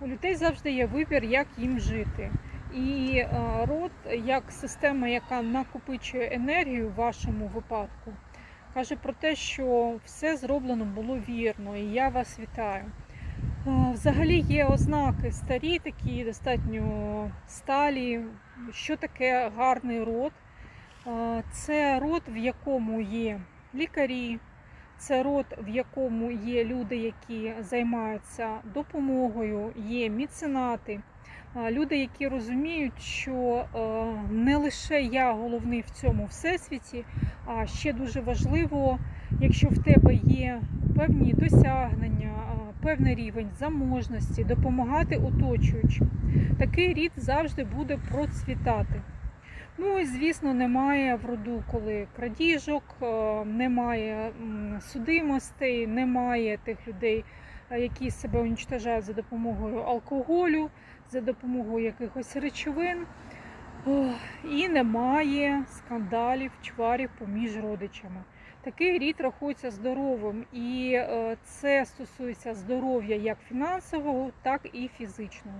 У людей завжди є вибір, як їм жити. І е, род, як система, яка накопичує енергію в вашому випадку, каже про те, що все зроблено було вірно, і я вас вітаю. Е, Взагалі є ознаки старі, такі достатньо сталі. Що таке гарний род? Е, Це род, в якому є лікарі, це род, в якому є люди, які займаються допомогою, є міценати, люди, які розуміють, що е, не лише я головний в цьому всесвіті, а ще дуже важливо, якщо в тебе є певні досягнення, певний рівень заможності, допомагати оточуючим. Такий рід завжди буде процвітати. Ну і звісно, немає в роду, коли крадіжок, е, немає судимостей, немає тих людей, е, які себе уничтожають за допомогою алкоголю, за допомогою якихось речовин. І немає скандалів, чварів поміж родичами. Такий рід рахується здоровим, і е, це стосується здоров'я як фінансового, так і фізичного.